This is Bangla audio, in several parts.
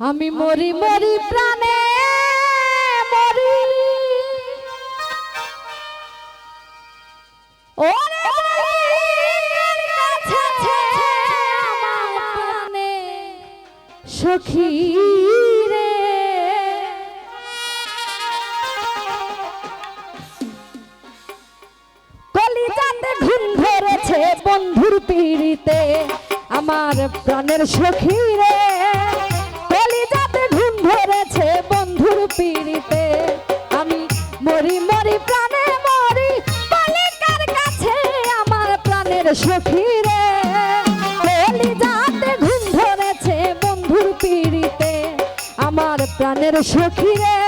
আমি মরি মরি প্রাণে, মরি। সখী রে। কলিজাতে ঘুম ধরেছে বন্ধুর পিড়িতে, আমার প্রাণের সখী রে। ধরেছে বন্ধুর পিড়িতে। আমি মরি মরি, প্রাণে মরি, বালিকার কাছে আমার প্রাণের সখী রে যাতে ঘুম ধরেছে বন্ধুর পিড়িতে, আমার প্রাণের সখী রে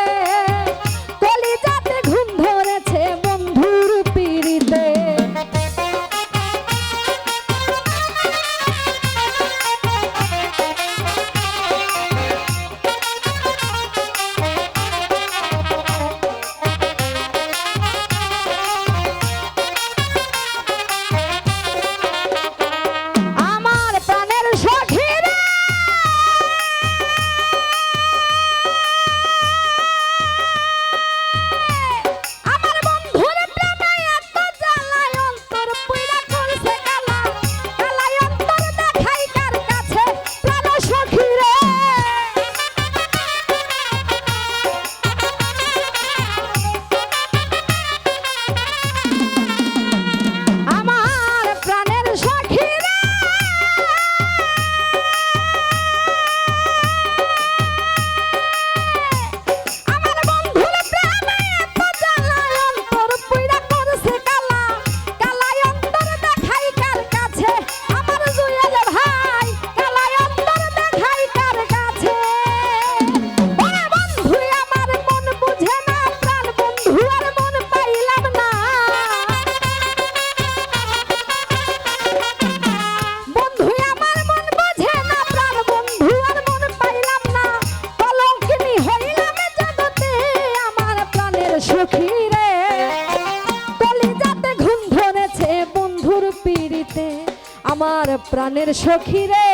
প্রাণের সখী রে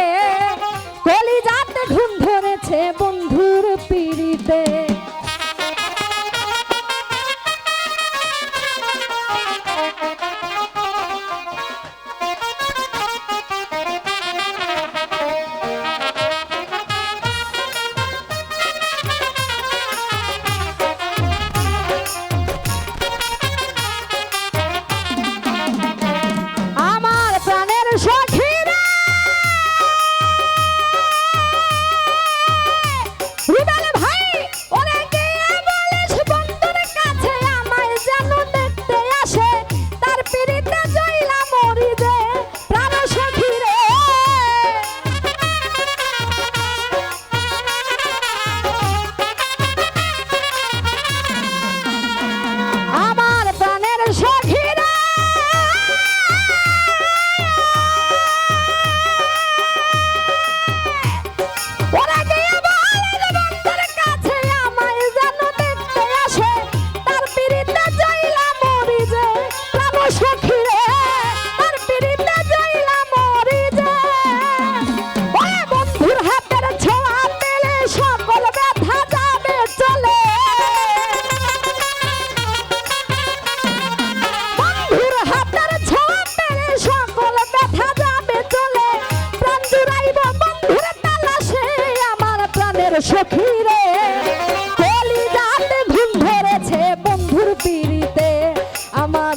কলিজাতে ঘুম ধরেছে বন্ধুর পিড়িতে।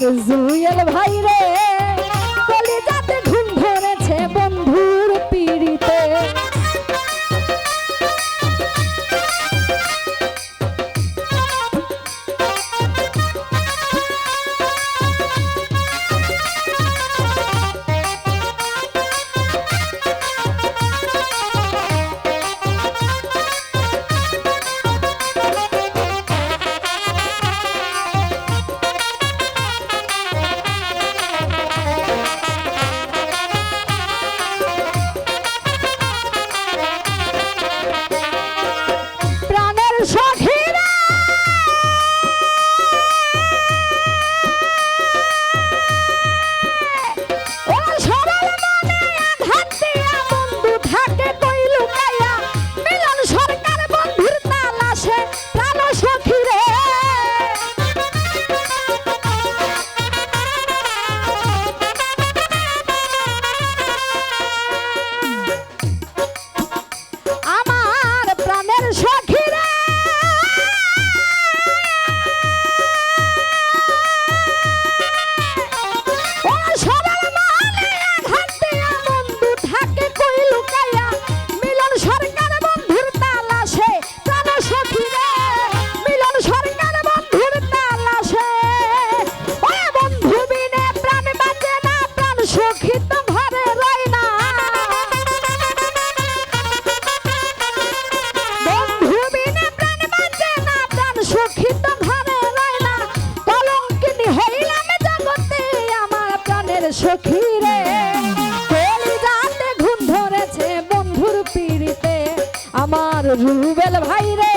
gözü yanım. রুবেল ভাই রে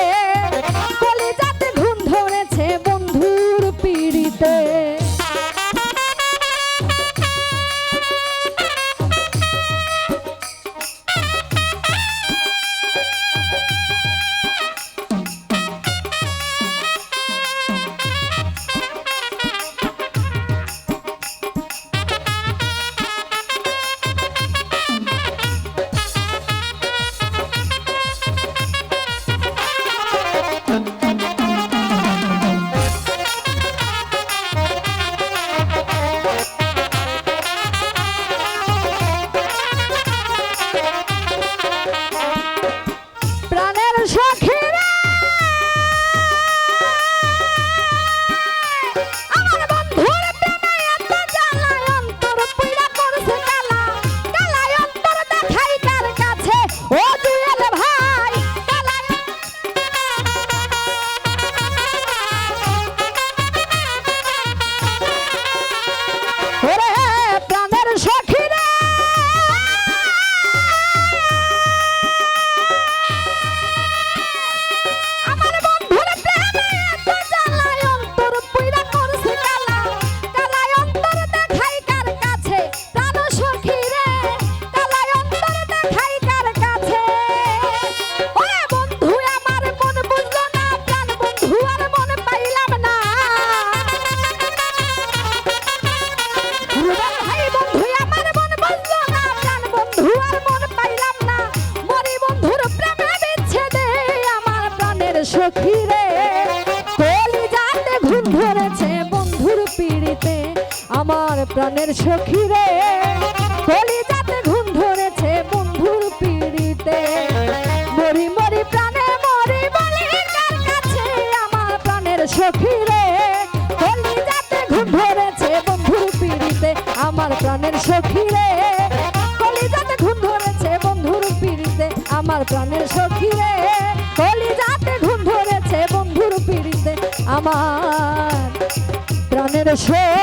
প্রাণের সখী রে কলি যাতে ঘুম ধরেছে বন্ধুর পিড়িতে। মরি মরি প্রাণে, মরি বলি কাছে আমার প্রাণের সখী রে কলি যাতে ঘুম ধরেছে বন্ধুর পিড়িতে, আমার প্রাণের সখী রে কলি যাতে ঘুম ধরেছে বন্ধুর পিড়িতে, আমার প্রাণের সখী রে কলি যাতে ঘুম ধরেছে বন্ধুর পিড়িতে, আমার প্রাণের সখী